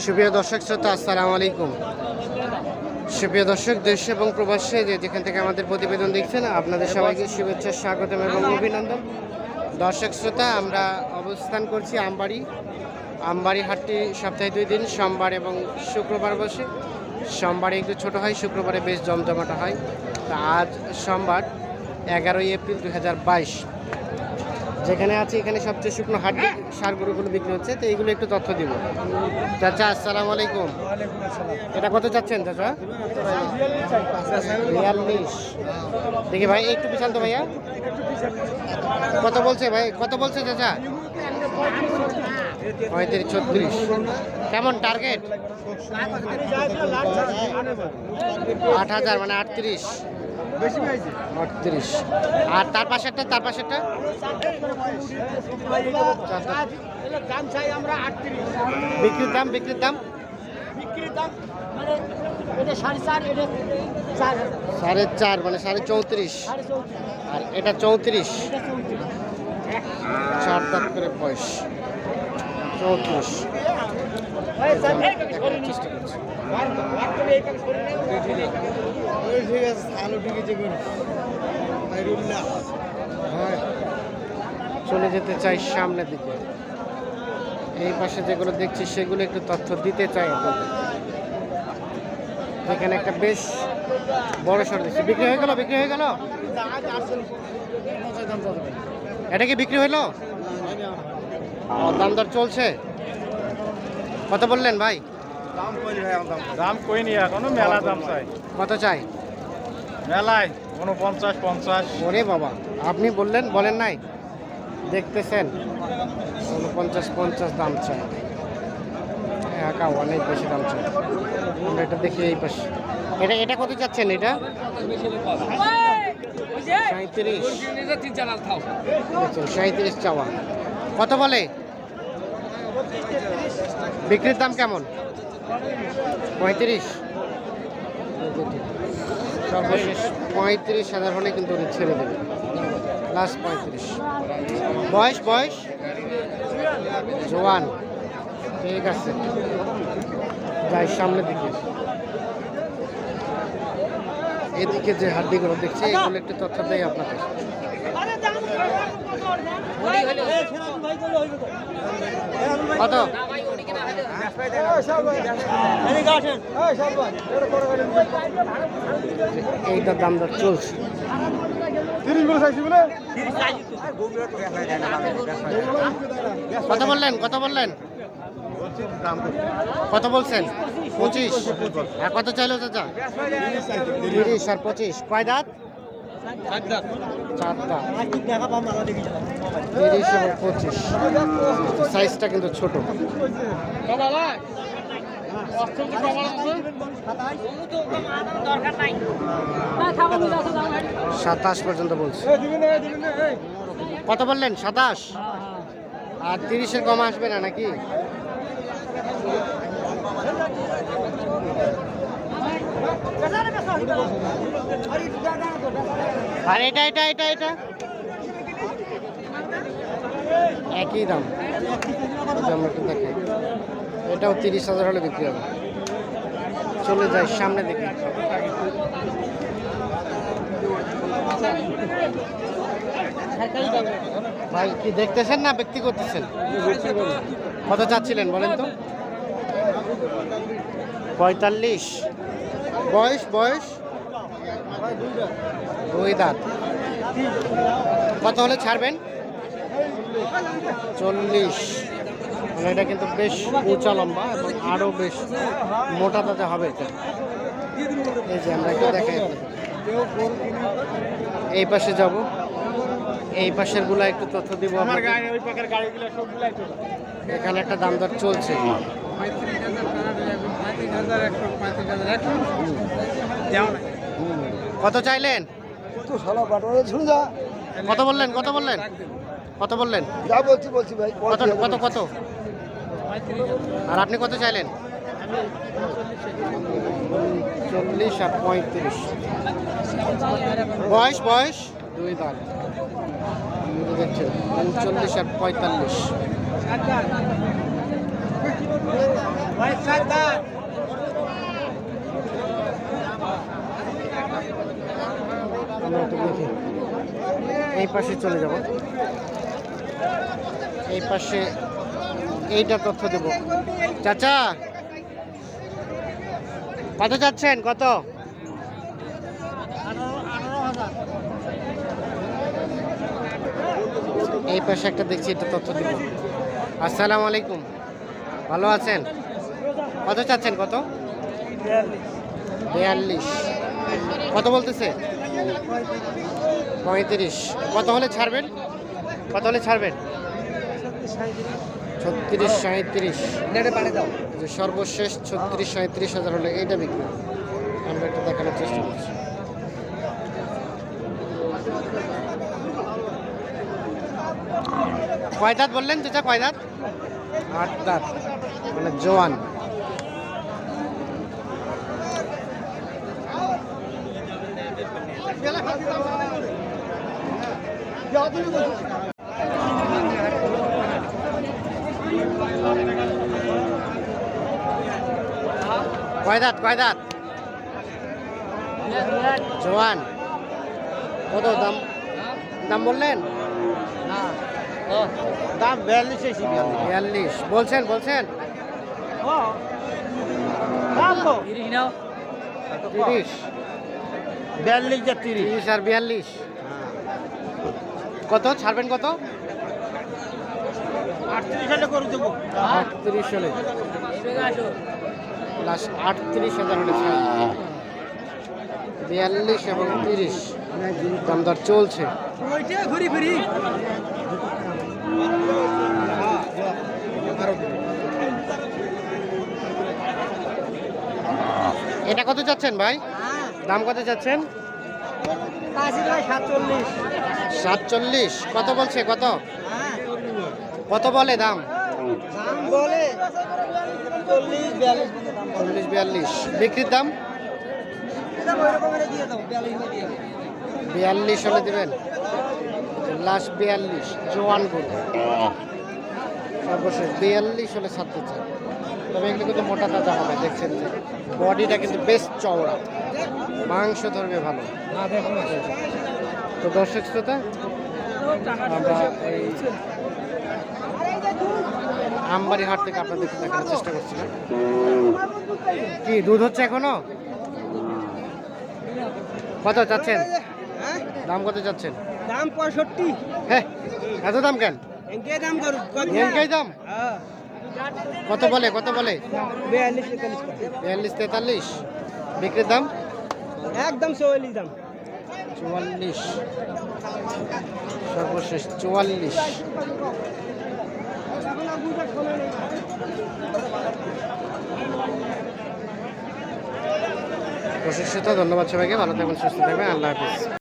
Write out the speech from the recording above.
সুপ্রিয় দর্শক শ্রোতা, আসসালামু আলাইকুম। সুপ্রিয় দর্শক, দেশ এবং প্রবাসে যে যেখান থেকে আমাদের প্রতিবেদন দেখছেন, আপনাদের সবাইকে শুভেচ্ছা, স্বাগতম এবং অভিনন্দন। দর্শক শ্রোতা, আমরা অবস্থান করছি আমবাড়ি। আমবাড়ি হাটটি সপ্তাহে দুই দিন, সোমবার এবং শুক্রবার বসে। সোমবারে একটু ছোট হয়, শুক্রবারে বেশ জমজমাটা হয়। তা আজ সোমবার, এগারোই এপ্রিল দু হাজার বাইশ। যেখানে আছে, এখানে সবচেয়ে শুকনো হাড্ডি সার গরুগুলো বিক্রি হচ্ছে। তো এইগুলো একটু তথ্য দিব। চাচা, আসসালাম আলাইকুম। এটা কত চাচ্ছেন চাচা? বিয়াল্লিশ। দেখি ভাই, একটু পিছান তো ভাইয়া। কত বলছে ভাই, কত বলছে চাচা? পঁয়ত্রিশ, ছত্রিশ। কেমন টার্গেট আট হাজার মানে আটত্রিশ। আটত্রিশ। আর তার তার পাশেরটা? দাম চাই আমরা আটত্রিশ বিক্রির দাম বিক্রির দাম? বিক্রির দাম মানে এটা সাড়ে চার এটা চার সাড়ে চার মানে সাড়ে চৌত্রিশ। আর এটা চৌত্রিশ। চার দাঁত করে বয়স। চৌত্রিশ। চেষ্টা করছি। চলে যেতে চাই সামনের দিকে। এই পাশে যেগুলো দেখছি সেগুলো একটু তথ্য দিতে চাই এখানে একটা বেশ বড় সর দেখছি। বিক্রি হয়ে গেল বিক্রি হয়ে গেল? এটা কি বিক্রি হইল ও, দাম দর চলছে? কত বললেন ভাই? দাম কই নি এখনও? মেলা দাম চাই। কত চাই? মেলায় উনপঞ্চাশ পঞ্চাশ। ওরে বাবা আপনি বললেন বলেন নাই? দেখতেছেন। পঞ্চাশ পঞ্চাশ দাম চাই। একা অনেক বেশি দাম চাই। আমরা এটা দেখি এই পাশে। এটা এটা কত চাচ্ছেন এটা? সাঁত্রিশ সাঁত্রিশ চাওয়া। কত বলে? বিক্রির দাম কেমন? পঁয়ত্রিশ। সর্বশেষ পঁয়ত্রিশ হাজার হলে কিন্তু উনি ছেড়ে দেবে লাস্ট পঁয়ত্রিশ। বয়স বয়স? জোয়ান। ঠিক আছে। যাই, সামনের দিকে। এদিকে যে হাড্ডিগুলো দেখছি, এগুলো একটু তথ্য দেয় আপনাদের। কত? এইটার দাম দর চলছে। কত বললেন কত বললেন। কত বলছেন? পঁচিশ। আর কত চাইলো চাচা? তিরিশ আর পঁচিশ। কয় দাঁত? পঁচিশ। সাইজটা কিন্তু ছোট। সাতাশ পর্যন্ত বলছে। কত বললেন? সাতাশ? আর তিরিশের কম আসবে না নাকি? আর এটা এটা এটা এটা? একই দাম। এটাও তিরিশ হাজার হলে বিক্রি হবে। চলে যায় সামনে দেখি। ভাই, কি দেখতেছেন না? ব্যক্তি করতেছেন? কত চাচ্ছিলেন বলেন তো? পঁয়তাল্লিশ। বয়স বয়স? দুই দাঁত। কত হলে ছাড়বেন? চল্লিশ। মানে এটা কিন্তু বেশ উঁচা লম্বা এবং আরও বেশ মোটা তাজা হবে এটা। এই যে আমরা একটু দেখাই এই পাশে যাব। এই পাশেরগুলা একটু তথ্য দিব আমার এখানে একটা দাম দর চলছে। কত চাইলেন? কত বললেন কত বললেন? কত বললেন? যা বলছি বলছি ভাই কত কত কত? আর আপনি কত চাইলেন? চল্লিশ আর পঁয়ত্রিশ। বয়স বয়স? দুই দাঁত। দেখছেন উনচল্লিশ আর পঁয়তাল্লিশ ভাই চার দাঁত আমরা একটু দেখি এই পাশে চলে যাব। এই পাশে এইটা তথ্য দেব। চাচা কত যাচ্ছেন? কত? এই পাশে একটা দেখছি এটা তথ্য দেব। আসসালামু আলাইকুম। ভালো আছেন? কত চাচ্ছেন? কত? বিয়াল্লিশ। কত বলতেছে? পঁয়ত্রিশ। কত হলে ছাড়বেন? কত হলে ছাড়বেন? ছত্রিশ সাঁত্রিশ যে সর্বশেষ ছত্রিশ সাঁত্রিশ হাজার হলে এইটা বিক্রি। আমরা একটু দেখানোর চেষ্টা করছি। কয় দাঁত বললেন যেটা কয় দাঁত? আট দাঁত। মানে জোয়ান। কয় দাঁত কয় দাঁত? জোয়ান। কত দাম? দাম বললেন? দাম বিয়াল্লিশ বিয়াল্লিশ। বলছেন বলছেন? তিরিশ। বিয়াল্লিশ আর বিয়াল্লিশ। কত? ছাড়বেন কত? আটত্রিশ হলে লাস্ট আটত্রিশ হাজার হলে বিয়াল্লিশ এবং তিরিশ। দাম দর চলছে। ঘুরি এটা কত চাচ্ছেন ভাই? দাম কত চাচ্ছেন? সাতচল্লিশ। সাতচল্লিশ। কত বলছে, কত? কত বলে দাম? চল্লিশ, বিয়াল্লিশ। বিক্রির দাম? বিয়াল্লিশ হলে দেবেন। লাস্ট বিয়াল্লিশ, জোয়ান গরু সর্বশেষ বিয়াল্লিশ হলে ছাড়তে চাই তবে এগুলো কিন্তু মোটা তাজা হবে, দেখছেন যে। বডিটা কিন্তু বেশ চওড়া। মাংস ধরবে ভালো। তো দর্শক শ্রোতা আমরা এই আমবাড়ি হাট থেকে আপনাদেরকে দেখানোর চেষ্টা করছিলাম। কি দুধ হচ্ছে এখনও? কত চাচ্ছেন? হ্যাঁ দাম কত চাচ্ছেন? দাম পঁয়ষট্টি। হ্যাঁ এত দাম কেন? দাম হ্যাঁ। কত বলে কত বলে? বিয়াল্লিশ তেতাল্লিশ। বিক্রির দাম? একদম চল্লিশ দাম। চুয়াল্লিশ। সর্বশেষ চুয়াল্লিশ। প্রশিক্ষিত ধন্যবাদ সবাইকে ভালো থাকবেন সুস্থ থাকবেন আল্লাহ হাফিজ।